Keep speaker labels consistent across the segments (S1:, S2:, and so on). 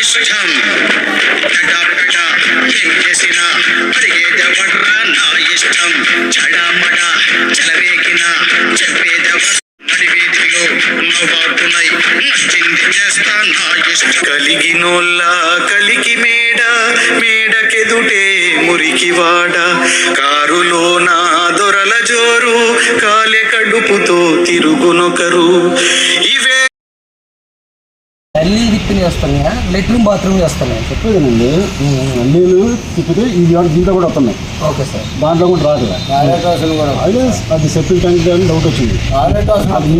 S1: ఇష్టం పెడ ఏం చేసినా అడిగేదెవడ్రా నా ఇష్టం. చడామడ చెలవేగిన చెప్పేదెవ నడివీధిలో నవ్వాడునై నచ్చింది చేస్తా నా ఇష్టం. కలిగినోళ్ళ కలికి మేడ మేడకెదుటే మురికి వాడ. కారులో నా దొరల జోరు కాలే కడుపుతో తిరుగునొకరు. ఇవే
S2: తల్లి తిప్పిని వస్తున్నాయా? లెట్రూమ్ బాత్రూమ్ వస్తున్నాయి?
S3: చెప్పేదేనండి నీళ్ళు తిప్పితే ఇది కూడా దీంట్లో కూడా వస్తున్నాయి.
S2: Okay sir.
S3: దాంట్లో కూడా రాకలే
S4: టాయిలెట్ వాసన కూడా
S3: అదే అది సెప్టిక్ ట్యాంక్ అని డౌట్ వచ్చింది.
S4: టాయిలెట్
S3: అది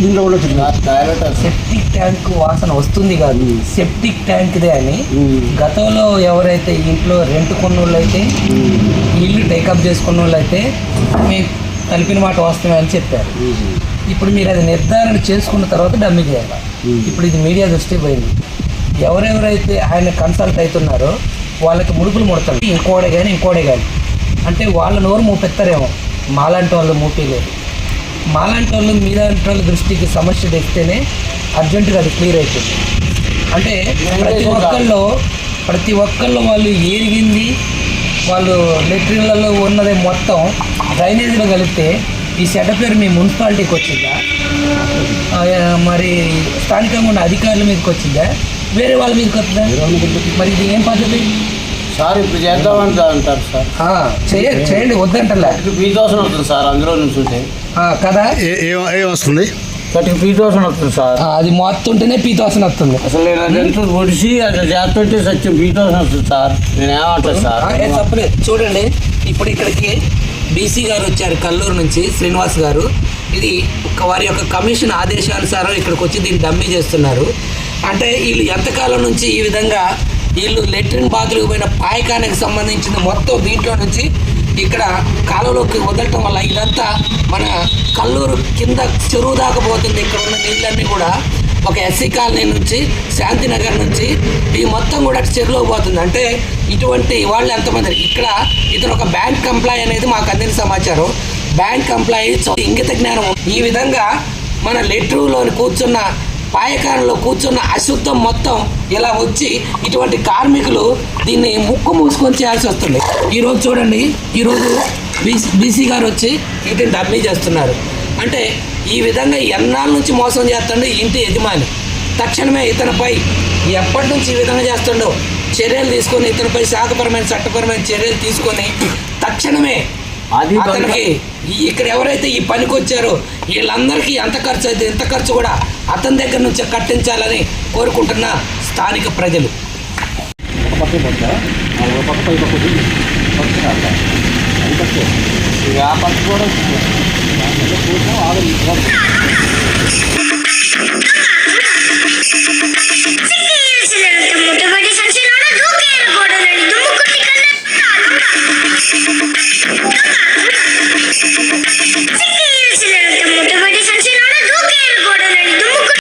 S3: దీంట్లో కూడా వచ్చింది.
S4: టాయిలెట్
S2: సెప్టిక్ ట్యాంక్ వాసన వస్తుంది కాదు. సెప్టిక్ ట్యాంక్దే అని
S3: ఉమ్.
S2: గతంలో ఎవరైతే ఇంట్లో రెంట్ కొన్నోళ్ళు అయితే ఇల్లు టేకప్ చేసుకున్న వాళ్ళు అయితే మేము కలిపిన మాట వస్తున్నాయని చెప్పారు. ఇప్పుడు మీరు అది నిర్ధారణ చేసుకున్న తర్వాత డమ్మి చేయాలి. Hmm. ఇప్పుడు ఇది మీడియా దృష్టి పోయింది. ఎవరెవరైతే ఆయన కన్సల్ట్ అవుతున్నారో వాళ్ళకి ముడుపులు ముడతారు ఇంకోడే కానీ ఇంకోడే కానీ అంటే వాళ్ళ నోరు మూపెత్తారేమో. మాలాంటి వాళ్ళు మూపేయలేరు మాలాంటి వాళ్ళు మీలాంటి వాళ్ళ దృష్టికి సమస్య తెస్తేనే అర్జెంటుగా అది క్లియర్ అవుతుంది అంటే ప్రతి ఒక్కళ్ళు ప్రతి ఒక్కళ్ళు వాళ్ళు ఏరిగింది వాళ్ళు లెట్రిన్లలో ఉన్నది మొత్తం డ్రైనేజీలో కలిపితే ఈ సెట పేరు మీ మున్సిపాలిటీకి వచ్చిందా? మరి స్థానికంగా ఉన్న అధికారుల మీదకి వచ్చిందా? వేరే వాళ్ళ మీదకి వస్తుందా? మరి ఇది ఏం పద్ధతి?
S4: సార్ ఇప్పుడు చేద్దామని అంటారు సార్.
S2: ఆ, చేయండి చేయండి వద్దంటలే.
S4: ఫీ థౌసండ్ వస్తుంది సార్ అందులో నుంచి ఉంటే.
S2: ఆ, కదా?
S3: ఏం వస్తుంది?
S4: థర్టీ ఫీ థౌసండ్ వస్తుంది సార్.
S2: అది మొత్తుంటేనే పీతోసన వస్తుంది.
S4: అసలు నేను అదంతా పొడిచి అట్లా చేస్తుంటే సత్యం ఫీ థౌసండ్ వస్తుంది సార్. నేను ఏమంటాను సార్?
S2: ఆ, ఏం తప్పలేదు. చూడండి ఇప్పుడు ఇక్కడికి బీసీ గారు వచ్చారు కల్లూరు నుంచి శ్రీనివాస్ గారు. ఇది వారి యొక్క కమిషన్ ఆదేశానుసారం ఇక్కడికి వచ్చి దీన్ని డమ్మీ చేస్తున్నారు. అంటే వీళ్ళు ఎంతకాలం నుంచి ఈ విధంగా వీళ్ళు లెట్రిన్ బాత్రూమ్ పోయిన పాయకానికి సంబంధించిన మొత్తం దీంట్లో నుంచి ఇక్కడ కాలువలోకి వదలటం వల్ల ఇదంతా మన కల్లూరు కింద చెరువు దాకా పోతుంది. ఇక్కడ ఉన్న నీళ్ళన్నీ కూడా ఒక ఎస్సీ కాలనీ నుంచి శాంతినగర్ నుంచి ఈ మొత్తం కూడా చెరువులో పోతుంది. అంటే ఇటువంటి వాళ్ళు ఎంతమంది? ఇక్కడ ఇతను ఒక బ్యాంక్ కంప్లాయ్ అనేది మాకు అందిన సమాచారం. బ్యాంక్ కంప్లాయ్ ఇంగిత జ్ఞానం. ఈ విధంగా మన లెట్రూలోని కూర్చున్న పాయకారంలో కూర్చున్న అశుద్ధం మొత్తం ఇలా వచ్చి ఇటువంటి కార్మికులు దీన్ని ముక్కు మూసుకొని చేయాల్సి వస్తుంది. ఈరోజు చూడండి ఈరోజు బీసీ బీసీ గారు వచ్చి వీటిని డమ్మీ చేస్తున్నారు. అంటే ఈ విధంగా ఎన్నాళ్ళ నుంచి మోసం చేస్తుండో ఇంటి యజమాని. తక్షణమే ఇతనిపై ఎప్పటి నుంచి ఈ విధంగా చేస్తుండో చర్యలు తీసుకొని ఇతనిపై శాఖపరమైన చట్టపరమైన చర్యలు తీసుకొని తక్షణమే
S4: అది
S2: అతనికి ఇక్కడ ఎవరైతే ఈ పనికి వచ్చారో వీళ్ళందరికీ ఎంత ఖర్చు అయితే ఎంత ఖర్చు కూడా అతని దగ్గర నుంచి కట్టించాలని కోరుకుంటున్న స్థానిక ప్రజలు.
S3: ఒక పక్క పక్క. ఒక
S4: ఆ కూడా
S3: కూర్చో